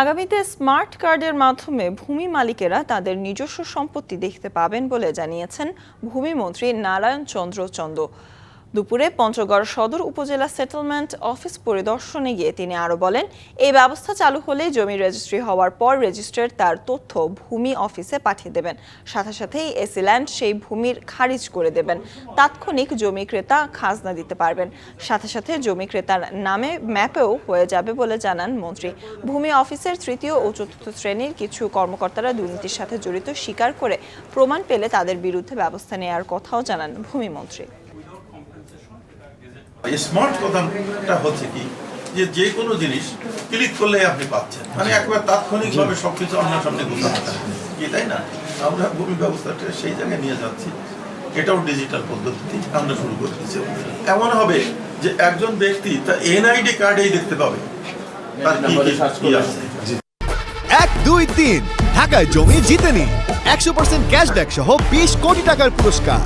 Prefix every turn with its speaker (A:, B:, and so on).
A: আগামীতে স্মার্ট কার্ডের মাধ্যমে ভূমি মালিকেরা তাদের নিজস্ব সম্পত্তি দেখতে পাবেন বলে জানিয়েছেন ভূমিমন্ত্রী নারায়ণ চন্দ্র চন্দ। দুপুরে পঞ্চগড় সদর উপজেলা সেটেলমেন্ট অফিস পরিদর্শনে গিয়ে তিনি আরও বলেন, এই ব্যবস্থা চালু হলে জমি রেজিস্ট্রি হওয়ার পর রেজিস্ট্রার তার তথ্য ভূমি অফিসে পাঠিয়ে দেবেন। সাথে সাথেই এসি ল্যান্ড সেই ভূমির খারিজ করে দেবেন। তাৎক্ষণিক জমি ক্রেতা খাজনা দিতে পারবেন। সাথে সাথে জমি ক্রেতার নামে ম্যাপেও হয়ে যাবে বলে জানান মন্ত্রী। ভূমি অফিসের তৃতীয় ও চতুর্থ শ্রেণির কিছু কর্মকর্তারা দুর্নীতির সাথে জড়িত স্বীকার করে প্রমাণ পেলে তাদের বিরুদ্ধে ব্যবস্থা নেওয়ার কথাও জানান ভূমিমন্ত্রী
B: স্মার্ট কথাটা হচ্ছে কি যে যে কোনো জিনিস ক্লিক করলে আপনি পাচ্ছেন। মানে একবার তাৎক্ষণিকভাবে সবকিছু আপনার সামনে গোছানো কি তাই না? আমরা ভূমি ব্যবস্থাটা সেই জায়গায় নিয়ে যাচ্ছি। এটাও ডিজিটাল পদ্ধতি আমরা শুরু করে দিচ্ছি এমন হবে যে একজন ব্যক্তি তার এনআইডি কার্ডেই দেখতে পাবে। তার কি কি কি আছে।
C: এক দুই তিন। ঢাকায় জমি জিতে নিন একশো পার্সেন্ট ক্যাশব্যাক সহ বিশ কোটি টাকার পুরস্কার।